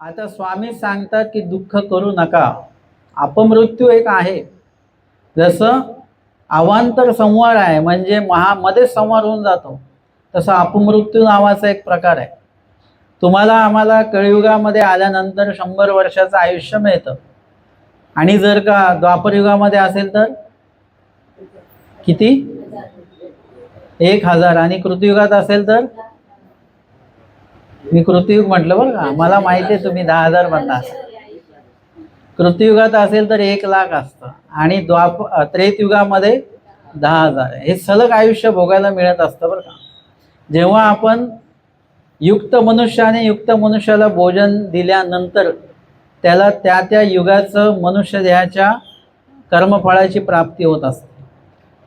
आता स्वामी सांगतात की दुःख करू नका. अपमृत्यू एक आहे. जसं अवांतर संवार आहे म्हणजे महामध्येच संवार होऊन जातो. तसं अपमृत्यू नावाचा एक प्रकार आहे. तुम्हाला आम्हाला कळयुगामध्ये आल्यानंतर शंभर वर्षाचं आयुष्य मिळतं. आणि जर का द्वापरयुगामध्ये असेल तर? किती? एक हजार. आणि कृतयुगात असेल तर? मी कृतियुग म्हटलं बरं का मला माहिती आहे तुम्ही दहा हजार म्हणता कृतियुगात असेल तर एक लाख असतं आणि द्वाप त्रेतयुगामध्ये दहा हजार. हे सलग आयुष्य भोगायला मिळत असतं बरं का. जेव्हा आपण युक्त मनुष्याने युक्त मनुष्याला भोजन दिल्यानंतर त्याला त्या त्या युगाचं मनुष्य देहाच्या कर्मफळाची प्राप्ती होत असते.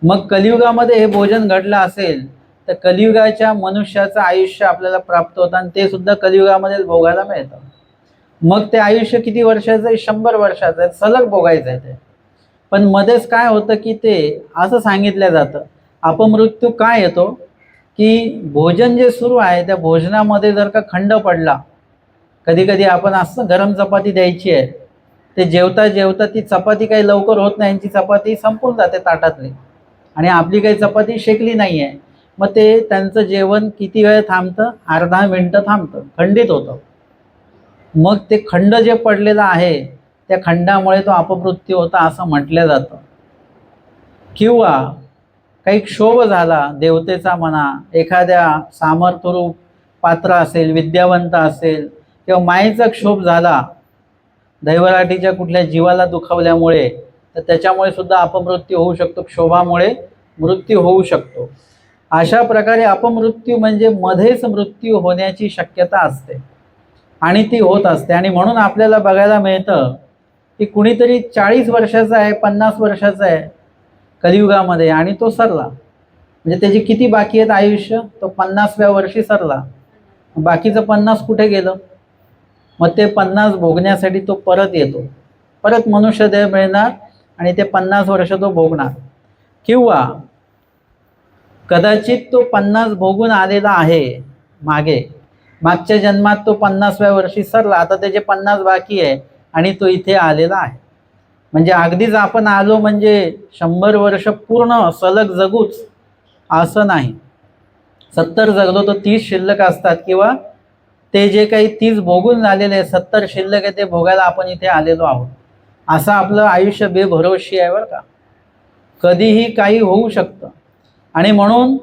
मग कलियुगामध्ये हे भोजन घडलं असेल तर कलियुगाच्या मनुष्याचं आयुष्य आपल्याला प्राप्त होतं आणि ते सुद्धा कलियुगामध्ये भोगायला मिळतं. मग ते आयुष्य किती वर्षाचं आहे? शंभर वर्षाचं आहे. सलग भोगायचं आहे ते. पण मध्येच काय होतं की ते असं सांगितलं जातं. अपमृत्यू काय येतो? की भोजन जे सुरू आहे त्या भोजनामध्ये जर का खंड पडला कधी कधी आपण असं गरम चपाती द्यायची आहे ते जेवता जेवता ती चपाती काही लवकर होत नाही यांची चपाती संपून जाते ताटातली. आणि आपली काही चपाती शेकली नाही आहे मग ते त्यांचं जेवण किती वेळ थांबतं? अर्धा मिनटं थांबतं. खंडित होतं. मग ते खंड जे पडलेलं आहे त्या खंडामुळे तो अपमृत्यू होता असं म्हटलं जातं. किंवा काही क्षोभ झाला देवतेचा म्हणा एखाद्या सामर्थ्यरूप पात्र असेल विद्यावंत असेल किंवा मायेचा क्षोभ झाला दैवराटीच्या कुठल्या जीवाला दुखावल्यामुळे तर त्याच्यामुळे सुद्धा अपमृत्यू होऊ शकतो क्षोभामुळे मृत्यू होऊ शकतो. अशा प्रकारे अपमृत्यू म्हणजे मध्येच मृत्यू होण्याची शक्यता असते. आणि ती होत असते. आणि म्हणून आपल्याला बघायला मिळतं की कुणीतरी चाळीस वर्षाचा आहे पन्नास वर्षाचा आहे कलियुगामध्ये आणि तो सरला. म्हणजे त्याची किती बाकी आहेत आयुष्य? तो पन्नासव्या वर्षी सरला. बाकीचं पन्नास कुठे गेलं? मग ते पन्नास भोगण्यासाठी तो परत येतो. परत मनुष्यदेह मिळणार आणि ते पन्नास वर्ष तो भोगणार. किंवा कदाचित तो पन्नास भोगून आलेला आहे मागे. मागच्या जन्मात तो पन्नासव्या वर्षी सरला. आता त्याचे पन्नास बाकी आहे आणि तो इथे आलेला आहे. म्हणजे अगदीच आपण आलो म्हणजे शंभर वर्ष पूर्ण सलग जगूच असं नाही. सत्तर जगलो तर तीस शिल्लक असतात किंवा ते जे काही तीस भोगून झालेले आहे सत्तर शिल्लक आहे ते भोगायला आपण इथे आलेलो आहोत. असं आपलं आयुष्य बेभरोशी आहे बरं का. कधीही काही होऊ शकतं. आणि म्हणून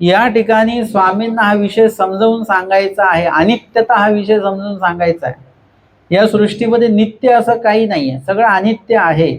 या ठिकाणी स्वामींना हा विषय समजावून सांगायचा आहे अनित्यता हा विषय समजावून सांगायचा आहे. या सृष्टीमध्ये नित्य असं काही नाही आहे सगळं अनित्य आहे.